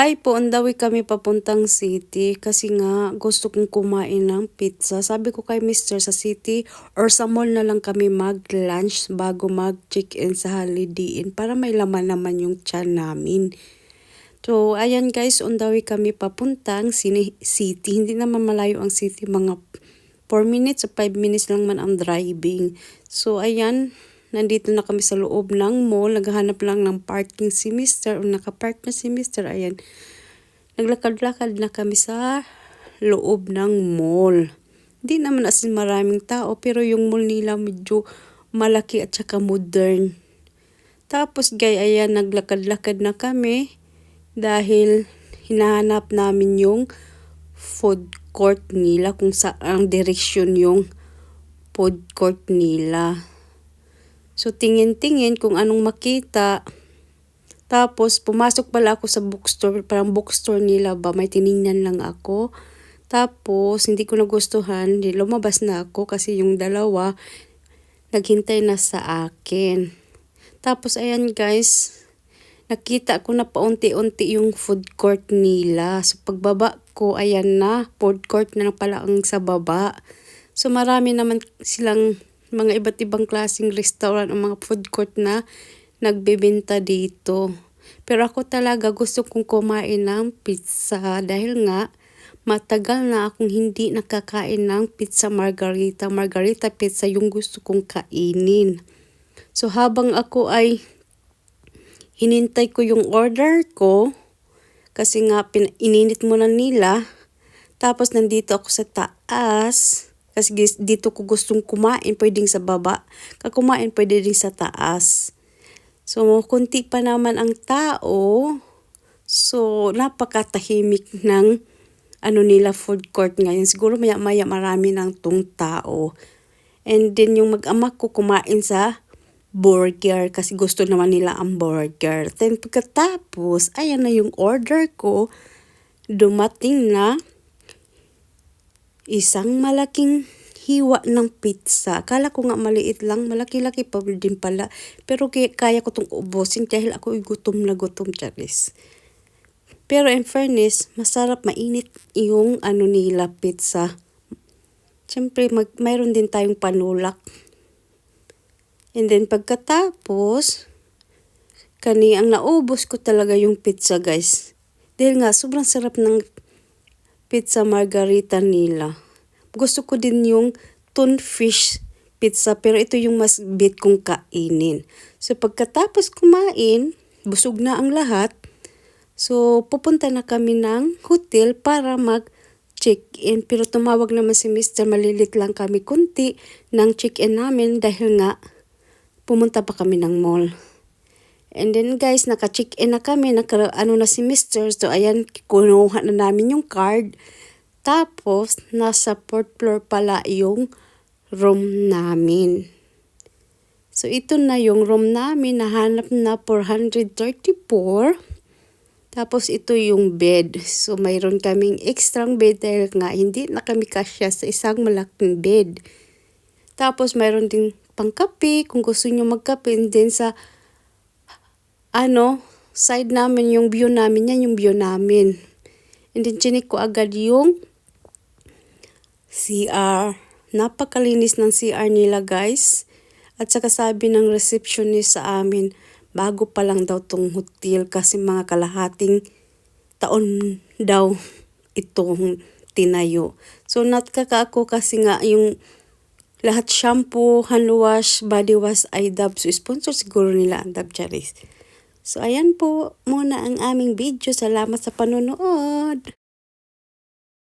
Hi po, on way kami papuntang city kasi nga gusto kong kumain ng pizza. Sabi ko kay Mr. sa city or sa mall na lang kami mag-lunch bago mag-check-in sa Holiday Inn para may laman naman yung tiyan namin. So, ayan guys, on way kami papuntang city. Hindi naman malayo ang city, mga 4 minutes o 5 minutes lang man ang driving. So, ayan, nandito na kami sa loob ng mall, naghahanap lang ng parking si Mr. o nakapark na si Mr. Ayan, naglakad-lakad na kami sa loob ng mall. Hindi naman as in maraming tao, pero yung mall nila medyo malaki at saka modern. Tapos gay, ayan, naglakad-lakad na kami dahil hinahanap namin yung food court nila kung saan direksyon yung food court nila. So, tingin-tingin kung anong makita. Tapos, pumasok pala ako sa bookstore. Parang bookstore nila ba, may tiningnan lang ako. Tapos, hindi ko nagustuhan. Lumabas na ako kasi yung dalawa naghintay na sa akin. Tapos, ayan guys, nakita ko na paunti-unti yung food court nila. So, pagbaba ko, ayan na, food court na pala ang sa baba. So, marami naman silang mga iba't ibang klaseng restaurant o mga food court na nagbebenta dito. Pero ako talaga gusto kong kumain ng pizza dahil nga matagal na akong hindi nakakain ng pizza margarita. Margarita pizza yung gusto kong kainin. So habang ako ay hinintay ko yung order ko, kasi nga ininit mo na nila, tapos nandito ako sa taas, kasi dito ko gustong kumain, pwedeng sa baba. Kakumain, pwede rin sa taas. So, kunti pa naman ang tao. So, napakatahimik ng ano nila food court ngayon. Siguro maya-maya marami ng tong tao. And then yung mag-ama ko kumain sa burger kasi gusto naman nila ang burger. Then pagkatapos, ayan na yung order ko. Dumating na isang malaking hiwa ng pizza. Akala ko nga maliit lang, malaki-laki pa din pala. Pero kaya ko itong ubusin dahil ako gutom na gutom, Charis. Pero in fairness, masarap mainit yung ano nila pizza. Siyempre, mag, mayroon din tayong panulak. And then pagkatapos, kani ang naubos ko talaga yung pizza guys. Dahil nga, sobrang sarap ng pizza margarita nila. Gusto ko din yung fish pizza pero ito yung mas bit kong kainin. So pagkatapos kumain, busog na ang lahat. So pupunta na kami ng hotel para mag check-in. Pero tumawag naman si Mr. Malilit lang kami kunti ng check-in namin dahil nga pumunta pa kami ng mall. And then guys, naka-check-in na kami, naka, ano na si Mr. So ayan, kunuha na namin yung card. Tapos, nasa fourth floor pala yung room namin. So, ito na yung room namin. Nahanap na 434. Tapos, ito yung bed. So, mayroon kaming extra bed dahil nga hindi na kami kasya sa isang malaking bed. Tapos, mayroon din pangkape kung gusto nyo magkape. And then, sa ano, side namin, yung view namin, yan yung view namin. And then, chinik ko agad yung CR. Napakalinis ng CR nila, guys. At saka sabi ng receptionist sa amin, bago pa lang daw tong hotel kasi mga kalahating taon daw itong tinayo. So, natkaka ako kasi nga yung lahat shampoo, hand wash, body wash ay Dove. So, sponsor siguro nila ang Dove Charis. So, ayan po muna ang aming video. Salamat sa panonood.